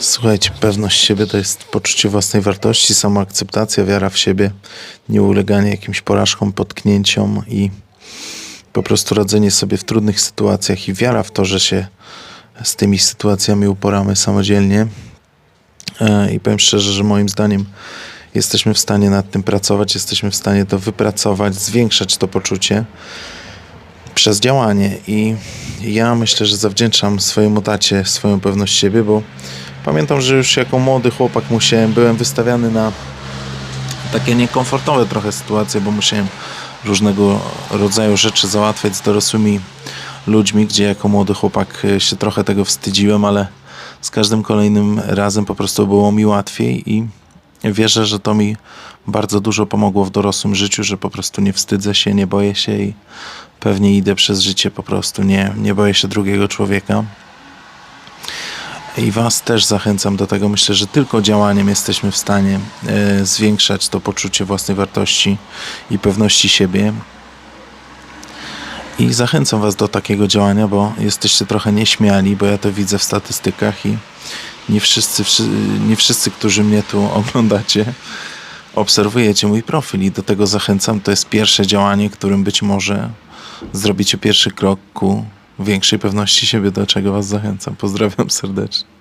Słuchajcie, pewność siebie to jest poczucie własnej wartości, samoakceptacja, wiara w siebie, nieuleganie jakimś porażkom, potknięciom i po prostu radzenie sobie w trudnych sytuacjach i wiara w to, że się z tymi sytuacjami uporamy samodzielnie. E, I powiem szczerze, że moim zdaniem jesteśmy w stanie nad tym pracować, jesteśmy w stanie to wypracować, zwiększać to poczucie przez działanie. I ja myślę, że zawdzięczam swojemu tacie swoją pewność siebie, bo pamiętam, że już jako młody chłopak musiałem, byłem wystawiany na takie niekomfortowe trochę sytuacje, bo musiałem różnego rodzaju rzeczy załatwiać z dorosłymi ludźmi, gdzie jako młody chłopak e, się trochę tego wstydziłem, ale z każdym kolejnym razem po prostu było mi łatwiej i wierzę, że to mi bardzo dużo pomogło w dorosłym życiu, że po prostu nie wstydzę się, nie boję się i pewnie idę przez życie po prostu, nie, nie boję się drugiego człowieka. I Was też zachęcam do tego. Myślę, że tylko działaniem jesteśmy w stanie e, zwiększać to poczucie własnej wartości i pewności siebie. I zachęcam Was do takiego działania, bo jesteście trochę nieśmiali, bo ja to widzę w statystykach i nie wszyscy, wszy- nie wszyscy którzy mnie tu oglądacie, obserwujecie mój profil i do tego zachęcam. To jest pierwsze działanie, którym być może zrobicie pierwszy krok ku większej pewności siebie, do czego Was zachęcam. Pozdrawiam serdecznie.